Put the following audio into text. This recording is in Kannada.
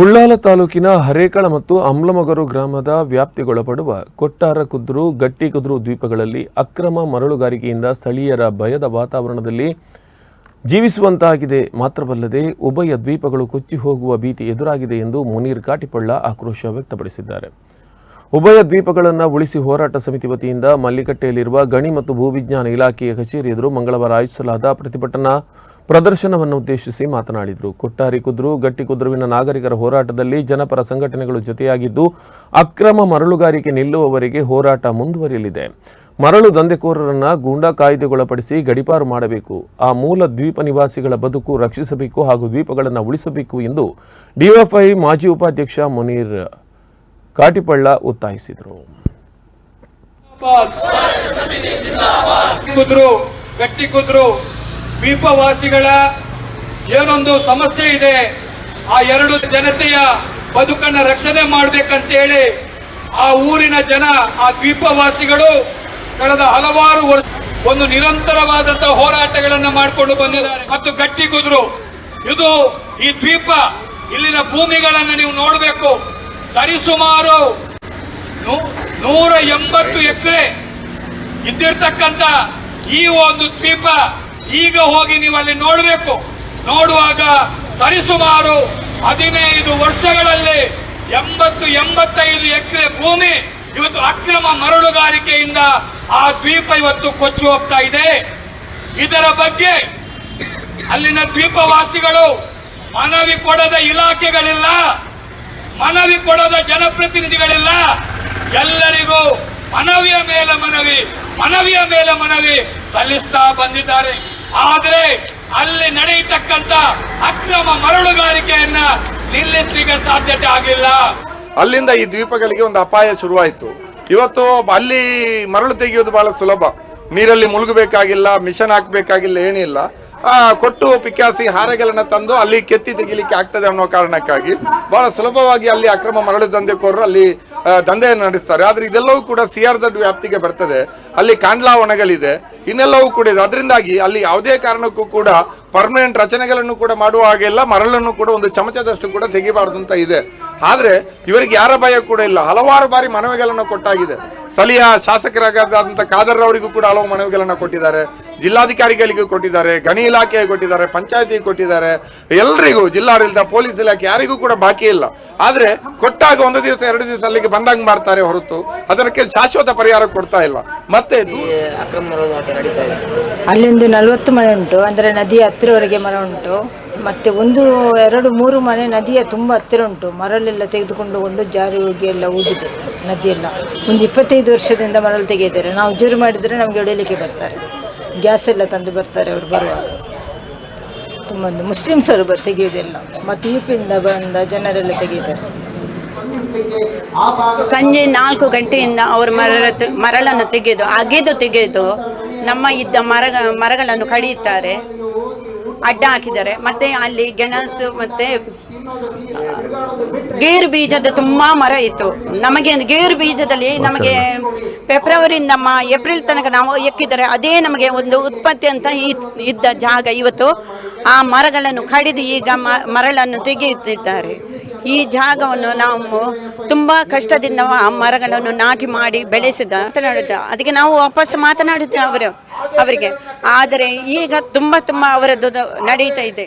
ಉಳ್ಳಾಲ ತಾಲೂಕಿನ ಹರೇಕಳ ಮತ್ತು ಅಮ್ಲಮಗರು ಗ್ರಾಮದ ವ್ಯಾಪ್ತಿಗೊಳಪಡುವ ಕೊಟ್ಟಾರ ಕುದ್ರು, ಗಟ್ಟಿ ಕುದ್ರು ದ್ವೀಪಗಳಲ್ಲಿ ಅಕ್ರಮ ಮರಳುಗಾರಿಕೆಯಿಂದ ಸ್ಥಳೀಯರ ಭಯದ ವಾತಾವರಣದಲ್ಲಿ ಜೀವಿಸುವಂತಾಗಿದೆ. ಮಾತ್ರವಲ್ಲದೆ ಉಭಯ ದ್ವೀಪಗಳು ಕೊಚ್ಚಿ ಹೋಗುವ ಭೀತಿ ಎದುರಾಗಿದೆ ಎಂದು ಮುನೀರ್ ಕಾಟಿಪಳ್ಳ ಆಕ್ರೋಶ ವ್ಯಕ್ತಪಡಿಸಿದ್ದಾರೆ. ಉಭಯ ದ್ವೀಪಗಳನ್ನು ಉಳಿಸಿ ಹೋರಾಟ ಸಮಿತಿ ವತಿಯಿಂದ ಮಲ್ಲಿಕಟ್ಟೆಯಲ್ಲಿರುವ ಗಣಿ ಮತ್ತು ಭೂವಿಜ್ಞಾನ ಇಲಾಖೆಯ ಕಚೇರಿ ಎದುರು ಮಂಗಳವಾರ ಆಯೋಜಿಸಲಾದ ಪ್ರತಿಭಟನಾ ಪ್ರದರ್ಶನವನ್ನು ಉದ್ದೇಶಿಸಿ ಮಾತನಾಡಿದರು. ಕೊಟ್ಟಾರಿ ಕುದ್ರು, ಗಟ್ಟಿ ಕುದ್ರುವಿನ ನಾಗರಿಕರ ಹೋರಾಟದಲ್ಲಿ ಜನಪರ ಸಂಘಟನೆಗಳು ಜೊತೆಯಾಗಿದ್ದು, ಅಕ್ರಮ ಮರಳುಗಾರಿಕೆ ನಿಲ್ಲುವವರೆಗೆ ಹೋರಾಟ ಮುಂದುವರಿಯಲಿದೆ. ಮರಳು ದಂಧೆಕೋರರನ್ನು ಗೂಂಡಾ ಕಾಯ್ದೆಗೊಳಪಡಿಸಿ ಗಡಿಪಾರು ಮಾಡಬೇಕು. ಆ ಮೂಲ ದ್ವೀಪ ನಿವಾಸಿಗಳ ಬದುಕು ರಕ್ಷಿಸಬೇಕು ಹಾಗೂ ದ್ವೀಪಗಳನ್ನು ಉಳಿಸಬೇಕು ಎಂದು ಡಿಎಫ್ಐ ಮಾಜಿ ಉಪಾಧ್ಯಕ್ಷ ಮುನೀರ್ ಕಾಟಿಪಳ್ಳ ಒತ್ತಾಯಿಸಿದರು. ಗಟ್ಟಿ ಕುದ್ರು, ದ್ವೀಪವಾಸಿಗಳ ಏನೊಂದು ಸಮಸ್ಯೆ ಇದೆ, ಆ ಎರಡು ಜನತೆಯ ಬದುಕನ್ನ ರಕ್ಷಣೆ ಮಾಡ್ಬೇಕಂತೇಳಿ ಆ ಊರಿನ ಜನ, ಆ ದ್ವೀಪವಾಸಿಗಳು ಕಳೆದ ಹಲವಾರು ವರ್ಷ ಒಂದು ನಿರಂತರವಾದಂತಹ ಹೋರಾಟಗಳನ್ನು ಮಾಡಿಕೊಂಡು ಬಂದಿದ್ದಾರೆ. ಮತ್ತು ಗಟ್ಟಿ ಕುದ್ರು, ಇದು ಈ ದ್ವೀಪ, ಇಲ್ಲಿನ ಭೂಮಿಗಳನ್ನು ನೀವು ನೋಡಬೇಕು. ಸರಿಸುಮಾರು ನೂರ ಎಂಬತ್ತು ಎಕರೆ ಇದ್ದಿರ್ತಕ್ಕಂತ ಈ ಒಂದು ದ್ವೀಪ ಈಗ ಹೋಗಿ ನೀವು ಅಲ್ಲಿ ನೋಡಬೇಕು. ನೋಡುವಾಗ ಸರಿಸುಮಾರು ಹದಿನೈದು ವರ್ಷಗಳಲ್ಲಿ ಎಂಬತ್ತು ಎಂಬತ್ತೈದು ಎಕರೆ ಭೂಮಿ ಇವತ್ತು ಅಕ್ರಮ ಮರಳುಗಾರಿಕೆಯಿಂದ ಆ ದ್ವೀಪ ಇವತ್ತು ಕೊಚ್ಚಿ ಹೋಗ್ತಾ ಇದೆ. ಇದರ ಬಗ್ಗೆ ಅಲ್ಲಿನ ದ್ವೀಪವಾಸಿಗಳು ಮನವಿ ಕೊಡದ ಇಲಾಖೆಗಳಿಲ್ಲ. ಮನವಿ ಕೊಡದ ಜನಪ್ರತಿನಿಧಿಗಳಿಲ್ಲ. ಎಲ್ಲರಿಗೂ ಮನವಿಯ ಮೇಲೆ ಮನವಿ, ಮನವಿಯ ಮೇಲೆ ಮನವಿ ಸಲ್ಲಿಸ್ತಾ ಬಂದಿದ್ದಾರೆ. ಆದರೆ ಅಲ್ಲಿ ನಡೆಯತಕ್ಕಂತ ಅಕ್ರಮ ಮರಳುಗಾರಿಕೆಯನ್ನ ನಿಲ್ಲಿಸಲಿಕ್ಕೆ ಸಾಧ್ಯತೆ ಆಗಿಲ್ಲ. ಅಲ್ಲಿಂದ ಈ ದ್ವೀಪಗಳಿಗೆ ಒಂದು ಅಪಾಯ ಶುರುವಾಯಿತು. ಇವತ್ತು ಅಲ್ಲಿ ಮರಳು ತೆಗೆಯೋದು ಬಹಳ ಸುಲಭ. ನೀರಲ್ಲಿ ಮುಳುಗಬೇಕಾಗಿಲ್ಲ, ಮಿಷನ್ ಹಾಕಬೇಕಾಗಿಲ್ಲ, ಏನಿಲ್ಲ. ಕೊಟ್ಟು ಪಿಕ್ಕಾಸಿ ಹಾರಗಳನ್ನ ತಂದು ಅಲ್ಲಿ ಕೆತ್ತಿ ತೆಗಿಲಿಕ್ಕೆ ಆಗ್ತದೆ ಅನ್ನೋ ಕಾರಣಕ್ಕಾಗಿ ಬಹಳ ಸುಲಭವಾಗಿ ಅಲ್ಲಿ ಅಕ್ರಮ ಮರಳು ದಂಧೆಕೋರರು ಅಲ್ಲಿ ದಂಧೆಯನ್ನು ನಡೆಸ್ತಾರೆ. ಆದ್ರೆ ಇದೆಲ್ಲವೂ ಕೂಡ ಸಿ ಆರ್ ದಡ್ ವ್ಯಾಪ್ತಿಗೆ ಬರ್ತದೆ. ಅಲ್ಲಿ ಕಾಂಡ್ಲಾ ಒಣಗಲಿದೆ. ಇನ್ನೆಲ್ಲವೂ ಕೂಡ ಇದೆ. ಅದರಿಂದಾಗಿ ಅಲ್ಲಿ ಯಾವುದೇ ಕಾರಣಕ್ಕೂ ಕೂಡ ಪರ್ಮನೆಂಟ್ ರಚನೆಗಳನ್ನು ಕೂಡ ಮಾಡುವ ಹಾಗೆಲ್ಲ ಮರಳನ್ನು ಕೂಡ ಒಂದು ಚಮಚದಷ್ಟು ಕೂಡ ತೆಗಿಬಾರ್ದು ಅಂತ ಇದೆ. ಆದ್ರೆ ಇವರಿಗೆ ಯಾರ ಭಯ ಕೂಡ ಇಲ್ಲ. ಹಲವಾರು ಬಾರಿ ಮನವಿಗಳನ್ನು ಕೊಟ್ಟಾಗಿದೆ. ಸ್ಥಳೀಯ ಶಾಸಕರಾದಂಥ ಖಾದರ್ ಅವರಿಗೂ ಕೂಡ ಹಲವು ಮನವಿಗಳನ್ನು ಕೊಟ್ಟಿದ್ದಾರೆ. ಜಿಲ್ಲಾಧಿಕಾರಿಗಳಿಗೂ ಕೊಟ್ಟಿದ್ದಾರೆ ಗಣಿ ಇಲಾಖೆಗೆ ಕೊಟ್ಟಿದ್ದಾರೆ ಪಂಚಾಯತಿಗೆ ಕೊಟ್ಟಿದ್ದಾರೆ. ಎಲ್ರಿಗೂ ಜಿಲ್ಲಾಡಳಿತ ಪೊಲೀಸ್ ಇಲಾಖೆ ಯಾರಿಗೂ ಕೂಡ ಬಾಕಿ ಇಲ್ಲ. ಆದ್ರೆ ಕೊಟ್ಟಾಗ ಒಂದು ದಿವಸ ಎರಡು ದಿವಸ ಅಲ್ಲಿಗೆ ಬಂದಂಗ್ ಮಾಡ್ತಾರೆ ಹೊರತು ಅದಕ್ಕೆ ಶಾಶ್ವತ ಪರಿಹಾರ ಕೊಡ್ತಾ ಇಲ್ಲ. ಮತ್ತೆ ಅಲ್ಲಿಂದ ನಲವತ್ತು ಮನೆ ಉಂಟು. ಅಂದರೆ ನದಿಯ ಹತ್ತಿರವರೆಗೆ ಮರ ಉಂಟು. ಮತ್ತೆ ಒಂದು ಎರಡು ಮೂರು ಮನೆ ನದಿಯ ತುಂಬಾ ಹತ್ತಿರ ಉಂಟು. ಮರಳೆಲ್ಲ ತೆಗೆದುಕೊಂಡು ಕೊಂಡು ಜಾರಿ ಹೋಗಿ ಎಲ್ಲ ಊದಿದೆ ನದಿಯೆಲ್ಲ. ಒಂದು ಇಪ್ಪತ್ತೈದು ವರ್ಷದಿಂದ ಮರಳು ತೆಗೆದಿದ್ದಾರೆ. ನಾವು ಜೂರು ಮಾಡಿದ್ರೆ ನಮಗೆ ಹೊಡಿಲಿಕ್ಕೆ ಬರ್ತಾರೆ. ಗ್ಯಾಸ್ ಎಲ್ಲ ತಂದು ಬರ್ತಾರೆ ಅವರು ಬರುವಾಗ. ತುಂಬ ಮುಸ್ಲಿಮ್ಸರು ಬ ತೆಗೆಯೋದೆಲ್ಲ ಮತ್ತು ಯು ಬಂದ ಜನರೆಲ್ಲ ತೆಗೆಯುತ್ತಾರೆ. ಸಂಜೆ ನಾಲ್ಕು ಗಂಟೆಯಿಂದ ಅವರು ಮರ ಮರಳನ್ನು ತೆಗೆದು, ಅಗೆದು ತೆಗೆದು ನಮ್ಮ ಇದ್ದ ಮರ ಮರಗಳನ್ನು ಕಡಿಯುತ್ತಾರೆ. ಅಡ್ಡ ಹಾಕಿದ್ದಾರೆ. ಮತ್ತೆ ಅಲ್ಲಿ ಗೆಣಸು ಮತ್ತೆ ಗೇರು ಬೀಜದ ತುಂಬಾ ಮರ ಇತ್ತು. ನಮಗೆ ಗೇರು ಬೀಜದಲ್ಲಿ ನಮಗೆ ಫೆಬ್ರವರಿಯಿಂದ ಮಾ, ಏಪ್ರಿಲ್ ತನಕ ನಾವು ಎಕ್ಕಿದರೆ ಅದೇ ನಮಗೆ ಒಂದು ಉತ್ಪತ್ತಿ ಅಂತ ಇದ್ದ ಜಾಗ ಇವತ್ತು. ಆ ಮರಗಳನ್ನು ಕಡಿದು ಈಗ ಮರಳನ್ನು ತೆಗೆಯುತ್ತಿದ್ದಾರೆ. ಈ ಜಾಗವನ್ನು ನಾವು ತುಂಬಾ ಕಷ್ಟದಿಂದ ಆ ಮರಗಳನ್ನು ನಾಟಿ ಮಾಡಿ ಬೆಳೆಸಿದ ಮಾತನಾಡುತ್ತೆ ಅದಕ್ಕೆ ನಾವು ವಾಪಸ್ ಮಾತನಾಡುತ್ತೇವೆ ಅವರು, ಅವರಿಗೆ. ಆದರೆ ಈಗ ತುಂಬಾ ತುಂಬಾ ಅವರದ್ದು ನಡೀತಾ ಇದೆ.